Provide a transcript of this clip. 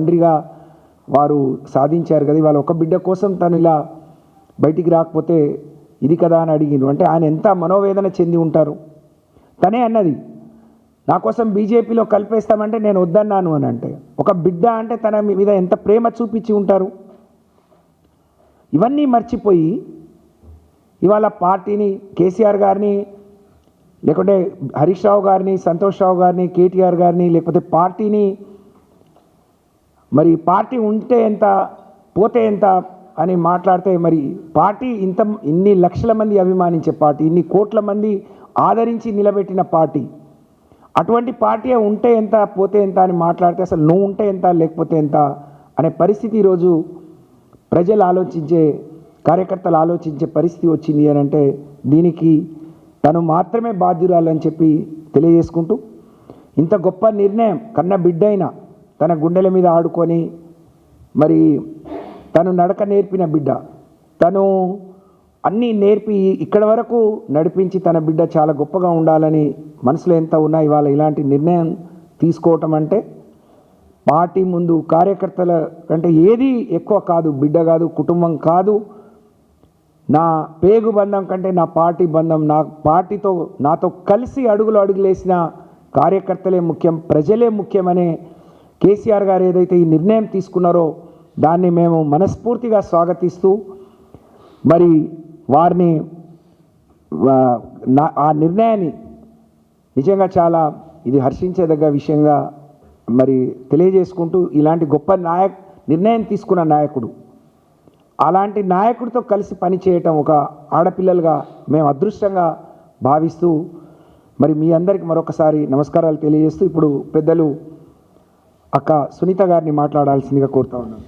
తండ్రిగా వారు సాధించారు కదా ఇవాళ ఒక బిడ్డ కోసం తను ఇలా బయటికి రాకపోతే ఇది కదా అని అడిగిండ్రు. అంటే ఆయన ఎంత మనోవేదన చెంది ఉంటారు? తనే అన్నది నా కోసం బీజేపీలో కలిపేస్తామంటే నేను వద్దన్నాను అని అంటే ఒక బిడ్డ అంటే తన మీద ఎంత ప్రేమ చూపించి ఉంటారు? ఇవన్నీ మర్చిపోయి ఇవాళ పార్టీని కేసీఆర్ గారిని లేకుంటే హరీష్ రావు గారిని సంతోష్ రావు గారిని కేటీఆర్ గారిని లేకపోతే పార్టీని మరి పార్టీ ఉంటే ఎంత పోతే ఎంత అని మాట్లాడితే మరి పార్టీ ఇంత ఇన్ని లక్షల మంది అభిమానించే పార్టీ ఇన్ని కోట్ల మంది ఆదరించి నిలబెట్టిన పార్టీ అటువంటి పార్టీ ఉంటే ఎంత పోతే ఎంత అని మాట్లాడితే అసలు నువ్వు ఉంటే ఎంత లేకపోతే ఎంత అనే పరిస్థితి ఈరోజు ప్రజలు ఆలోచించే కార్యకర్తలు ఆలోచించే పరిస్థితి వచ్చింది అని అంటే దీనికి తను మాత్రమే బాధ్యురాలని చెప్పి తెలియజేసుకుంటూ ఇంత గొప్ప నిర్ణయం కన్న బిడ్డైన తన గుండెల మీద ఆడుకొని మరి తను నడక నేర్పిన బిడ్డ. తను అన్నీ నేర్పి ఇక్కడ వరకు నడిపించి తన బిడ్డ చాలా గొప్పగా ఉండాలని మనసులో ఎంత ఉన్నా ఇవాళ ఇలాంటి నిర్ణయం తీసుకోవటం అంటే పార్టీ ముందు కార్యకర్తల కంటే ఏది ఎక్కువ కాదు బిడ్డ కాదు కుటుంబం కాదు. నా పేగు బంధం కంటే నా పార్టీ బంధం నా పార్టీతో నాతో కలిసి అడుగులు అడుగులేసిన కార్యకర్తలే ముఖ్యం ప్రజలే ముఖ్యమనే కేసీఆర్ గారు ఏదైతే ఈ నిర్ణయం తీసుకున్నారో దాన్ని మేము మనస్ఫూర్తిగా స్వాగతిస్తూ మరి వారిని నా- ఆ నిర్ణయాన్ని నిజంగా చాలా ఇది హర్షించేదగ్గ విషయంగా మరి తెలియజేసుకుంటూ ఇలాంటి గొప్ప నాయక్ నిర్ణయం తీసుకున్న నాయకుడు. అలాంటి నాయకుడితో కలిసి పనిచేయటం ఒక ఆడపిల్లలుగా మేము అదృష్టంగా భావిస్తూ మరి మీ అందరికి మరొకసారి నమస్కారాలు తెలియజేస్తూ ఇప్పుడు పెద్దలు అక్క సునీత గారిని మాట్లాడాల్సిందిగా కోరుతా ఉన్నాను.